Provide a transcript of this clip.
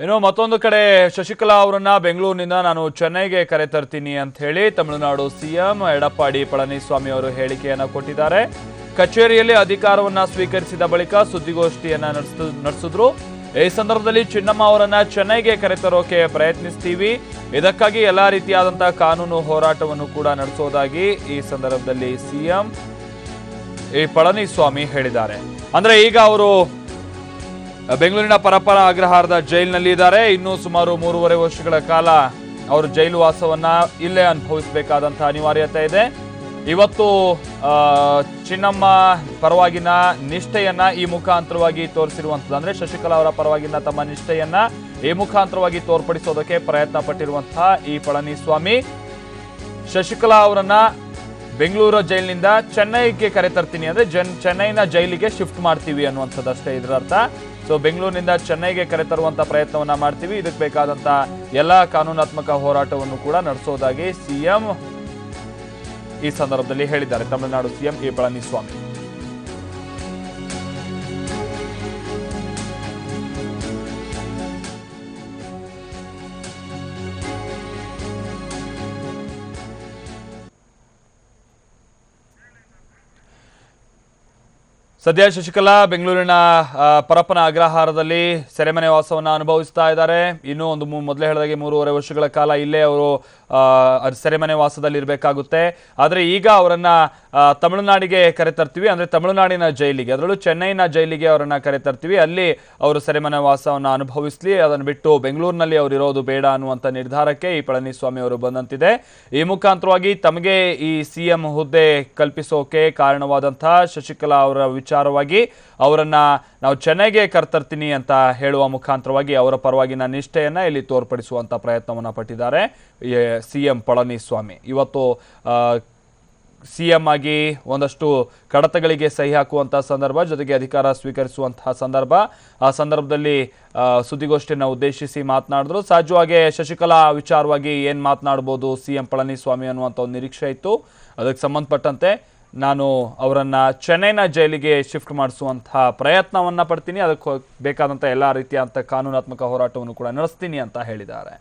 ಇನ್ನು ಮತ್ತೊಂದು ಕಡೆ ಶಶಿಕಲಾ ಅವರನ್ನ ಬೆಂಗಳೂರಿನಿಂದ ನಾನು ಚೆನ್ನೈಗೆ ಕರೆ ತರ್ತೀನಿ ಅಂತ ಹೇಳಿ ತಮಿಳುನಾಡು ಸಿಎಂ ಎಡಪ್ಪಾಡಿ ಪಳನಿಸ್ವಾಮಿ ಅವರು ಹೇಳಿಕೆಯನ್ನ ಕೊಟ್ಟಿದ್ದಾರೆ. ಕಚೇರಿಯಲ್ಲಿ ಅಧಿಕಾರವನ್ನ ಸ್ವೀಕರಿಸಿದ ಬಳಿಕ ಸುದ್ದಿಗೋಷ್ಠಿಯನ್ನ ನಡೆಸ ನಡೆಸಿದ್ರು. ಈ ಸಂದರ್ಭದಲ್ಲಿ ಚಿನ್ನಮ್ಮ ಅವರನ್ನ ಚೆನ್ನೈಗೆ ಕರೆತರೋಕೆ ಪ್ರಯತ್ನಿಸ್ತೀವಿ. ಇದಕ್ಕಾಗಿ ಎಲ್ಲಾ ರೀತಿಯಾದಂತಹ ಕಾನೂನು ಹೋರಾಟವನ್ನು ಕೂಡ ನಡೆಸೋದಾಗಿ ಈ ಸಂದರ್ಭದಲ್ಲಿ ಸಿಎಂ ಈ ಪಳನಿಸ್ವಾಮಿ ಹೇಳಿದ್ದಾರೆ. ಅಂದ್ರೆ ಈಗ ಅವರು ಬೆಂಗಳೂರಿನ ಪರಪರ ಅಗ್ರಹಾರದ ಜೈಲಿನಲ್ಲಿ ಇದ್ದಾರೆ. ಇನ್ನು ಸುಮಾರು ಮೂರುವರೆ ವರ್ಷಗಳ ಕಾಲ ಅವರು ಜೈಲು ವಾಸವನ್ನ ಇಲ್ಲೇ ಅನುಭವಿಸಬೇಕಾದಂತಹ ಅನಿವಾರ್ಯತೆ ಇದೆ. ಇವತ್ತು ಚಿನ್ನಮ್ಮ ಪರವಾಗಿನ ನಿಷ್ಠೆಯನ್ನ ಈ ಮುಖಾಂತರವಾಗಿ ತೋರಿಸಿರುವಂಥದ್ದು. ಅಂದ್ರೆ ಶಶಿಕಲಾ ಅವರ ಪರವಾಗಿನ ತಮ್ಮ ನಿಷ್ಠೆಯನ್ನ ಈ ಮುಖಾಂತರವಾಗಿ ತೋರ್ಪಡಿಸೋದಕ್ಕೆ ಪ್ರಯತ್ನ ಪಟ್ಟಿರುವಂತಹ ಈ ಪಳನಿಸ್ವಾಮಿ. ಶಶಿಕಲಾ ಅವರನ್ನ ಬೆಂಗಳೂರು ಜೈಲಿನಿಂದ ಚೆನ್ನೈಗೆ ಕರೆತರ್ತೀನಿ ಅಂದ್ರೆ ಜನ್ ಚೆನ್ನೈನ ಜೈಲಿಗೆ ಶಿಫ್ಟ್ ಮಾಡ್ತೀವಿ ಅನ್ನುವಂಥದ್ದಷ್ಟೇ ಇದರ ಅರ್ಥ ಸೊ ಬೆಂಗಳೂರಿನಿಂದ ಚೆನ್ನೈಗೆ ಕರೆತರುವಂತ ಪ್ರಯತ್ನವನ್ನ ಮಾಡ್ತೀವಿ. ಇದಕ್ಕೆ ಬೇಕಾದಂತ ಎಲ್ಲಾ ಕಾನೂನಾತ್ಮಕ ಹೋರಾಟವನ್ನು ಕೂಡ ನಡೆಸೋದಾಗಿ ಸಿಎಂ ಈ ಸಂದರ್ಭದಲ್ಲಿ ಹೇಳಿದ್ದಾರೆ. Tamil Nadu CM A Palaniswami. ಸದ್ಯ ಶಶಿಕಲಾ ಬೆಂಗಳೂರಿನ ಪರಪ್ಪನ ಅಗ್ರಹಾರದಲ್ಲಿ ಸೆರೆಮನೆ ವಾಸವನ್ನು ಅನುಭವಿಸ್ತಾ ಇದ್ದಾರೆ. ಇನ್ನೂ ಒಂದು ಮೊದಲೇ ಹೇಳಿದಾಗೆ ಮೂರುವರೆ ವರ್ಷಗಳ ಕಾಲ ಇಲ್ಲೇ ಅವರು ಸೆರೆಮನೆ ವಾಸದಲ್ಲಿ ಇರಬೇಕಾಗುತ್ತೆ. ಆದರೆ ಈಗ ಅವರನ್ನು ತಮಿಳುನಾಡಿಗೆ ಕರೆತರ್ತೀವಿ. ಅಂದ್ರೆ ತಮಿಳುನಾಡಿನ ಜೈಲಿಗೆ, ಅದರಲ್ಲೂ ಚೆನ್ನೈನ ಜೈಲಿಗೆ ಅವರನ್ನು ಕರೆತರ್ತೀವಿ. ಅಲ್ಲಿ ಅವರು ಸೆರೆಮನೆ ವಾಸವನ್ನು ಅನುಭವಿಸ್ಲಿ. ಅದನ್ನು ಬಿಟ್ಟು ಬೆಂಗಳೂರಿನಲ್ಲಿ ಅವರು ಇರೋದು ಬೇಡ ಅನ್ನುವಂಥ ನಿರ್ಧಾರಕ್ಕೆ ಈ ಪಳನಿಸ್ವಾಮಿ ಅವರು ಬಂದಂತಿದೆ. ಈ ಮುಖಾಂತರವಾಗಿ ತಮಗೆ ಈ ಸಿಎಂ ಹುದ್ದೆ ಕಲ್ಪಿಸೋಕೆ ಕಾರಣವಾದಂತಹ ಶಶಿಕಲಾ ಅವರ ವಿಚಾರವಾಗಿ ಅವರನ್ನ ನಾವು ಚೆನ್ನೈಗೆ ಕರ್ತರ್ತೀನಿ ಅಂತ ಹೇಳುವ ಮುಖಾಂತರವಾಗಿ ಅವರ ಪರವಾಗಿನ ನಿಷ್ಠೆಯನ್ನ ಇಲ್ಲಿ ತೋರ್ಪಡಿಸುವಂಥ ಪ್ರಯತ್ನವನ್ನ ಪಟ್ಟಿದ್ದಾರೆ. ಸಿಎಂ ಪಳನಿಸ್ವಾಮಿ. ಇವತ್ತು ಸಿ ಎಂ ಆಗಿ ಒಂದಷ್ಟು ಕಡತಗಳಿಗೆ ಸಹಿ ಹಾಕುವಂತಹ ಸಂದರ್ಭ, ಜೊತೆಗೆ ಅಧಿಕಾರ ಸ್ವೀಕರಿಸುವಂತಹ ಸಂದರ್ಭ. ಆ ಸಂದರ್ಭದಲ್ಲಿ ಸುದ್ದಿಗೋಷ್ಠಿಯನ್ನು ಉದ್ದೇಶಿಸಿ ಮಾತನಾಡಿದ್ರು. ಸಹಜವಾಗಿ ಶಶಿಕಲಾ ವಿಚಾರವಾಗಿ ಏನು ಮಾತನಾಡ್ಬೋದು ಸಿಎಂ ಪಳನಿಸ್ವಾಮಿ ಅನ್ನುವಂಥ ಒಂದು ನಿರೀಕ್ಷೆ ಇತ್ತು. ಅದಕ್ಕೆ ಸಂಬಂಧಪಟ್ಟಂತೆ ನಾನು ಅವರನ್ನು ಚೆನ್ನೈನ ಜೈಲಿಗೆ ಶಿಫ್ಟ್ ಮಾಡಿಸುವಂತಹ ಪ್ರಯತ್ನವನ್ನ ಪಡ್ತೀನಿ. ಅದಕ್ಕೆ ಬೇಕಾದಂಥ ಎಲ್ಲ ರೀತಿಯಾದಂಥ ಕಾನೂನಾತ್ಮಕ ಹೋರಾಟವನ್ನು ಕೂಡ ನಡೆಸ್ತೀನಿ ಅಂತ ಹೇಳಿದ್ದಾರೆ.